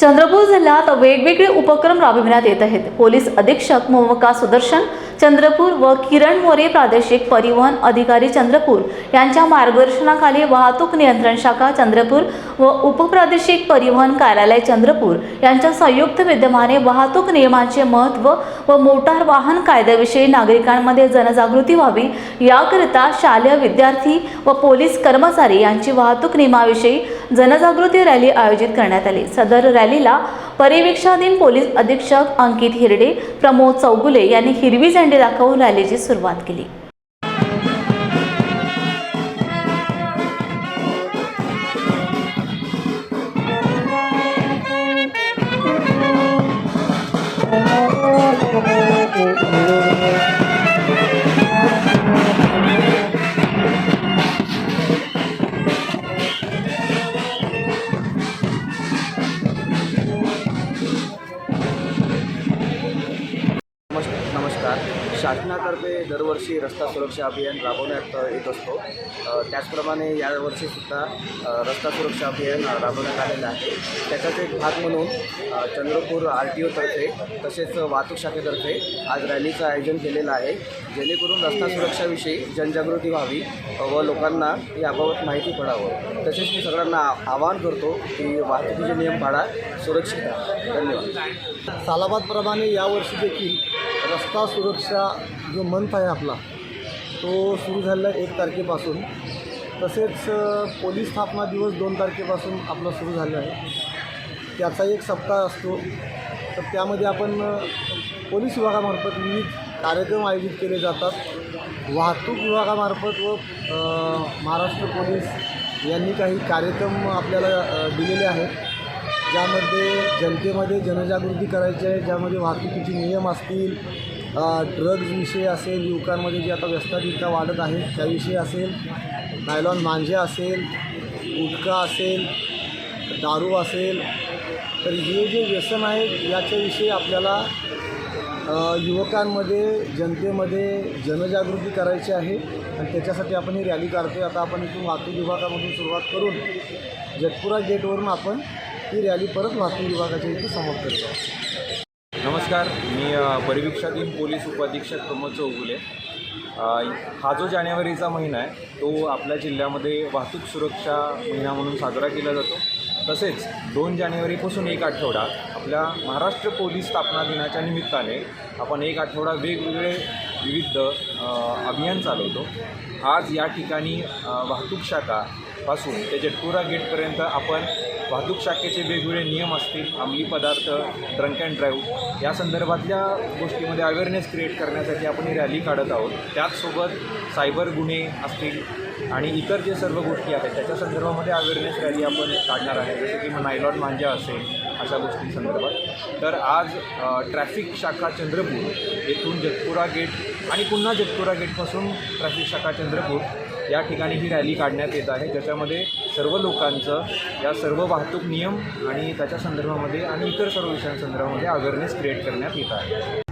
चंद्रपूर जिल्ह्यात वेगवेगळे उपक्रम राबविण्यात येत आहेत. पोलीस अधीक्षक मोमका सुदर्शन चंद्रपूर व किरण मोरे प्रादेशिक परिवहन अधिकारी चंद्रपूर यांच्या मार्गदर्शनाखाली वाहतूक नियंत्रण शाखा चंद्रपूर व उपप्रादेशिक परिवहन कार्यालय चंद्रपूर यांच्या संयुक्त विद्यमाने वाहतूक नियमांचे महत्त्व व मोटार वाहन कायद्याविषयी नागरिकांमध्ये जनजागृती व्हावी याकरिता शालेय विद्यार्थी व पोलीस कर्मचारी यांची वाहतूक नियमाविषयी जनजागृती रॅली आयोजित करण्यात आली. सदर रॅलीला परिवेक्षाधीन पोलीस अधीक्षक अंकित हिरडे प्रमोद चौगुले यांनी हिरवी झेंडी दाखवून रॅलीची सुरुवात केली. नमस् शासनातर्फे दरवर्षी रस्ता सुरक्षा अभियान राबवण्यात येत असतो. त्याचप्रमाणे यावर्षीसुद्धा रस्ता सुरक्षा अभियान राबवण्यात आलेलं आहे. त्याचाच एक भाग म्हणून चंद्रपूर आर टी ओतर्फे तसेच वाहतूक शाखेतर्फे आज रॅलीचं आयोजन केलेलं आहे. जेणेकरून रस्ता सुरक्षाविषयी जनजागृती व्हावी व लोकांना याबाबत माहिती पडावं. तसेच मी सगळ्यांना आवाहन करतो की वाहतुकीचे नियम पाळा सुरक्षित धन्यवाद. सालाबादप्रमाणे यावर्षी देखील रस्ता सुरक्षा जो मंथ आहे आपला तो सुरू झालेला आहे एक तारखेपासून. तसेच पोलीस स्थापना दिवस दोन तारखेपासून आपला सुरू झाला आहे. त्याचा एक सप्ताह असतो. तर त्यामध्ये आपण पोलीस विभागामार्फत विविध कार्यक्रम आयोजित केले जातात. वाहतूक विभागामार्फत व महाराष्ट्र पोलीस यांनी काही कार्यक्रम आपल्याला दिलेले आहेत. ज्यामध्ये जनतेमध्ये जनजागृती करायची आहे ज्यामध्ये वाहतुकीचे नियम असतील ड्रग्ज विषय असेल युवकांमध्ये जे आता व्यस्तता वाढत आहे त्याविषयी असेल नायलॉन मांजे असेल गुटखा असेल दारू असेल तर हे जे व्यसन आहे याच्याविषयी आपल्याला युवकांमध्ये जनतेमध्ये जनजागृती करायची आहे. आणि त्याच्यासाठी आपण ही रॅली काढतो आता आपण इथून वाहतूक विभागामधून सुरुवात करून जटपुरा गेटवरून आपण ही रॅली परत वाहतूक विभागाच्या इथे समाप्त करतो. नमस्कार मी परिवीक्षाधीन पोलीस उपाधीक्षक प्रमोद चौगुले. हा जो जानेवारीचा महिना आहे तो आपल्या जिल्ह्यामध्ये वाहतूक सुरक्षा महिना म्हणून साजरा केला जातो. तसेच दोन जानेवारीपासून एक आठवडा आपल्या महाराष्ट्र पोलीस स्थापना दिनाच्या निमित्ताने आपण एक आठवडा वेगवेगळे विविध अभियान चालवतो. आज या ठिकाणी वाहतूक शाखापासून ते जटपुरा गेटपर्यंत आपण वाहतूक शाखेचे वेगवेगळे नियम असतील अंमली पदार्थ ड्रंक अँड ड्राईव्ह या संदर्भातल्या गोष्टीमध्ये अवेअरनेस क्रिएट करण्यासाठी आपण ही रॅली काढत आहोत. त्याचसोबत सायबर गुन्हे असतील आणि इतर जे सर्व गोष्टी आहेत त्याच्या संदर्भामध्ये अवेअरनेस रॅली आपण काढणार आहे. जसं की मग नायलॉन मांजा असेल अशा गोष्टी संदर्भात. तर आज ट्रॅफिक शाखा चंद्रपूर येथून जगपुरा गेट आणि पुन्हा जगपुरा गेटपासून ट्रॅफिक शाखा चंद्रपूर या ठिकाणी ही रॅली काढण्यात येत आहे. ज्याच्यामध्ये सर्व लोकांचं या सर्व वाहतूक नियम आणि त्याच्या संदर्भामध्ये आणि इतर सर्व विषयांसंदर्भामध्ये अवेअरनेस क्रिएट करण्यात येत आहे.